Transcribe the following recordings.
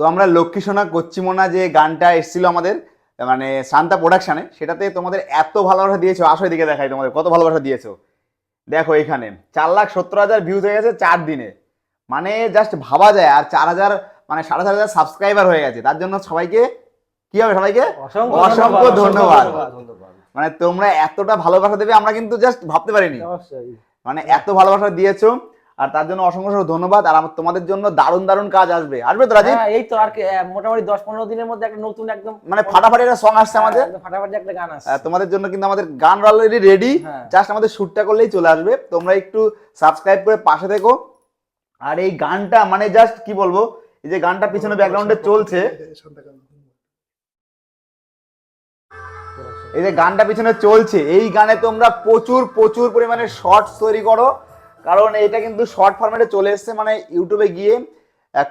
তো আমরা লক্ষ্মী সোনা কচ্চিমোনা যে গানটা এসেছিল আমাদের মানে শান্তা প্রোডাকশনে সেটাতে তোমাদের এত ভালোবাসা দিয়েছ আসো এদিকে দেখাই তোমাদের কত ভালোবাসা দিয়েছ। দেখো এখানে চার লাখ সত্তর হাজার ভিউজ হয়ে গেছে চার দিনে। মানে জাস্ট ভাবা যায় আর চার হাজার মানে সাড়ে চার হাজার সাবস্ক্রাইবার হয়ে গেছে। তার জন্য সবাইকে কি হবে সবাইকে? অসংখ্য ধন্যবাদ। মানে তোমরা এতটা ভালোবাসা দেবে আমরা কিন্তু জাস্ট ভাবতে পারিনি। মানে এত ভালোবাসা দিয়েছ আর তার জন্য অসংখ্য অসংখ্য ধন্যবাদ। আর আমার তোমাদের জন্য দারুণ দারুণ কাজ আসবে। আসবে তো রাজীব? হ্যাঁ এই তো আর মোটামুটি দশ পনেরো দিনের মধ্যে একটা নতুন একদম মানে ফাটাফাটি একটা সং আসছে আমাদের। ফাটাফাটি একটা গান আহ, তোমাদের জন্য কিন্তু আমাদের গান অলরেডি রেডি হ্যাঁ। জাস্ট আমাদের শ্যুটটা করলেই চলে আসবে। তোমরা একটু সাবস্ক্রাইব করে পাশে থেকো। আর এই গানটা মানে জাস্ট কি বলব? এই যে গানটা পিছনে ব্যাকগ্রাউন্ডে চলছে। এই যে গানটা পিছনে চলছে। এই গানে তোমরা প্রচুর প্রচুর পরিমাণে শর্টস তৈরি করো। কারণ এটা কিন্তু শর্ট ফর্মেটে চলে এসছে মানে ইউটিউবে গিয়ে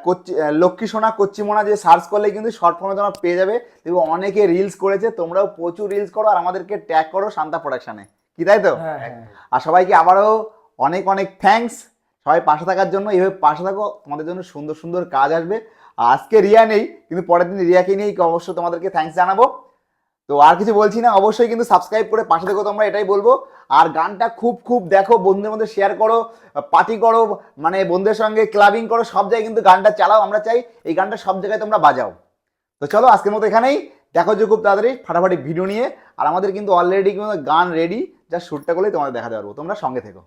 কচ্চি লক্ষ্মী সোনা কচ্চিমোনা যে সার্চ করলে কিন্তু শর্ট ফর্মে তোমরা পেয়ে যাবে। দেখো অনেকে রিলস করেছে তোমরাও প্রচুর রিলস করো আর আমাদেরকে ট্যাগ করো শান্তা প্রোডাকশনে কি তাই তো? হ্যাঁ হ্যাঁ। আর সবাইকে আবারও অনেক অনেক থ্যাঙ্কস সবাই পাশে থাকার জন্য এইভাবে পাশে থাকো তোমাদের জন্য সুন্দর সুন্দর কাজ আসবে। আজকে রিয়া নেই কিন্তু পরের দিন রিয়াকে নিয়েই অবশ্যই তোমাদেরকে থ্যাঙ্কস জানাব। তো আর কিছু বলছি না, অবশ্যই কিন্তু সাবস্ক্রাইব করে পাশে থেকো তোমরা এটাই বলব। আর গানটা খুব খুব দেখো, বন্ধুদের মধ্যে শেয়ার করো পার্টি করো মানে বন্ধুদের সঙ্গে ক্লাবিং করো, সব জায়গায় কিন্তু গানটা চালাও, আমরা চাই এই গানটা সব জায়গায় তোমরা বাজাও। তো চলো, আজকের মতো এখানেই। দেখো যে খুব তাড়াতাড়ি ফাটাফাটি ভিডিও নিয়ে। আর আমাদের কিন্তু অলরেডি কিন্তু গান রেডি যা শ্যুটটা করলেই তোমাদের দেখা পারব। তোমরা সঙ্গে থেকো।